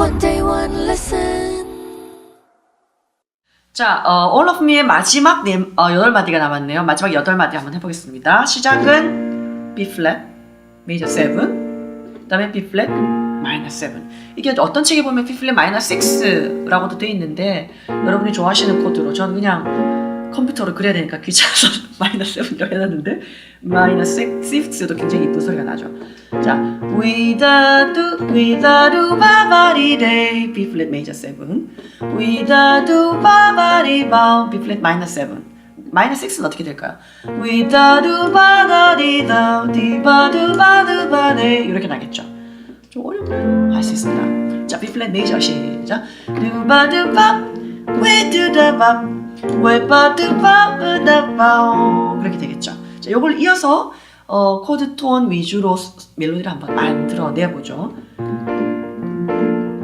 One day, one lesson. 자, 어, All of Me의 마지막 네, 어, 여덟 마디가 남았네요. 마지막 여덟 마디 한번 해보겠습니다. 시작은 B flat, major 7, 그다음에 B flat, minor 7. 이게 어떤 책에 보면 B flat minor 6라고도 돼 있는데 여러분이 좋아하시는 코드로 저는 그냥 컴퓨터로 그려야 되니까 귀찮아서 마이너 7이라고 해놨는데 마이너 6도 굉장히 이쁜 소리가 나죠. 자, without without 바바리 데이 B flat major 7 without 바바리 바 B flat minor 7 마이너 6는 어떻게 될까요? without 바바리 다 디바두 바두 바네 이렇게 나겠죠. 좀 어렵네요. 할 수 있습니다. 자, B flat major 시작. 두바두 밥 without 밥 웨바드 바브다바오 그렇게 되겠죠. 자, 요걸 이어서 어, 코드 톤 위주로 스- 멜로디를 한번 만들어 내보죠.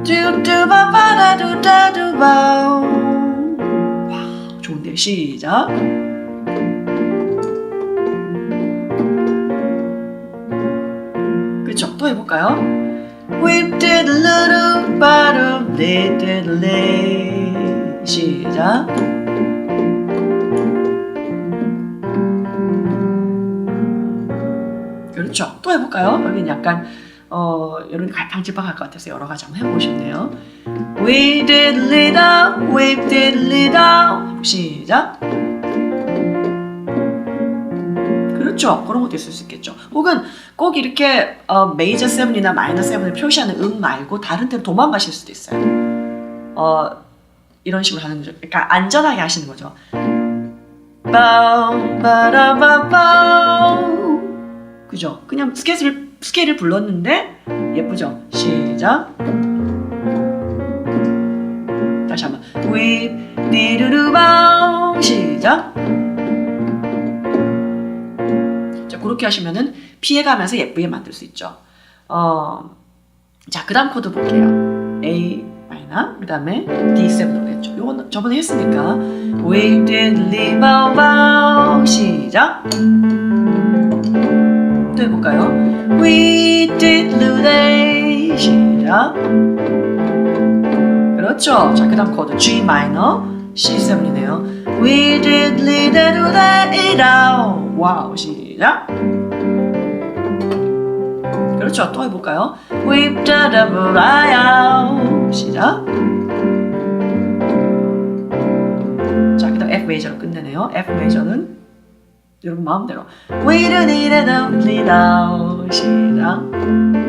뚜뚜바바다두다두바오 와, 좋은데요. 시작. 그렇죠. 또 해볼까요? Did 해볼까요? 여기는 약간 어 여러분 갈팡질팡할 것 같아서 여러 가지 한번 해보고 싶네요. We did little, we did little. 시작. 그렇죠. 그런 것도 있을 수 있겠죠. 혹은 꼭 이렇게 어, 메이저 세븐이나 마이너 세븐을 표시하는 음 말고 다른 데로 도망가실 수도 있어요. 어, 이런 식으로 하는 거죠. 그러니까 안전하게 하시는 거죠. 빠우 빠라바빠우 그죠? 그냥 스케일을 스케일을 불렀는데 예쁘죠? 시작. 다시 한번 위 니르르바우 시작. 자 그렇게 하시면은 피해가면서 예쁘게 만들 수 있죠. 어, 자 그 다음 코드 볼게요. A 마이너 그 다음에 D7으로 했죠. 요건 저번에 했으니까 live out 시작. 또 해볼까요? We did lose 시작. 그렇죠. 자, 그 다음 코드 G 마이너 C7이네요. We did lead to the. 와우, 시작. 그렇죠. 또 해볼까요? We've done a out. 시작. 자, 그 다음 F 메이저로 끝내네요. F 메이저는 여러분 마음대로 need a complete out. 시작.